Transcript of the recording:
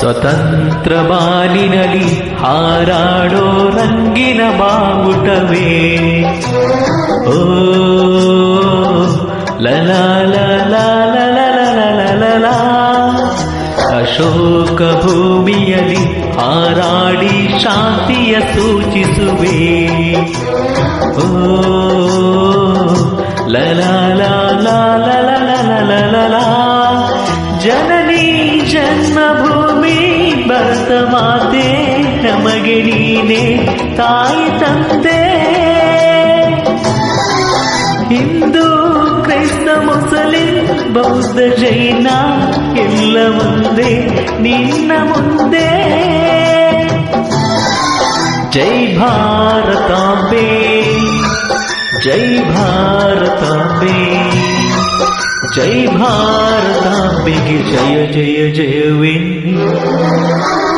ಸ್ವತಂತ್ರ ಬಾಲಿನಲಿ ಹಾರಾಡೋ ರಂಗಿನ ಬಾವುಟವೇ ಓ ಲಲಾ ಲಲಾ ಲಲಾ ಅಶೋಕ ಭೂಮಿಯಲ್ಲಿ ಹಾರಾಡಿ ಶಾಂತಿಯ ಸೂಚಿಸುವೆ ಓ ಲಲಾ ಲಲಾ ಲಲಾ ಜನನಿ ಜನ್ಮಭೂಮಿ ಭರತ ಮಾತೆ ನಮಗೆ ನೀನೆ, ತಾಯಿ ತಂದೆ. ಹಿಂದೂ ಕ್ರೈಸ್ತ ಮುಸಲಿಂ ಬೌದ್ಧ ಜೈನ ಎಲ್ಲ ಮುಂದೆ ನಿನ್ನ ಮುಂದೆ. ಜೈ ಭಾರತಾಂಬೆ ಜೈ ಭಾರತಾಂಬೆ ಜೈ Jai Jai Jai Win.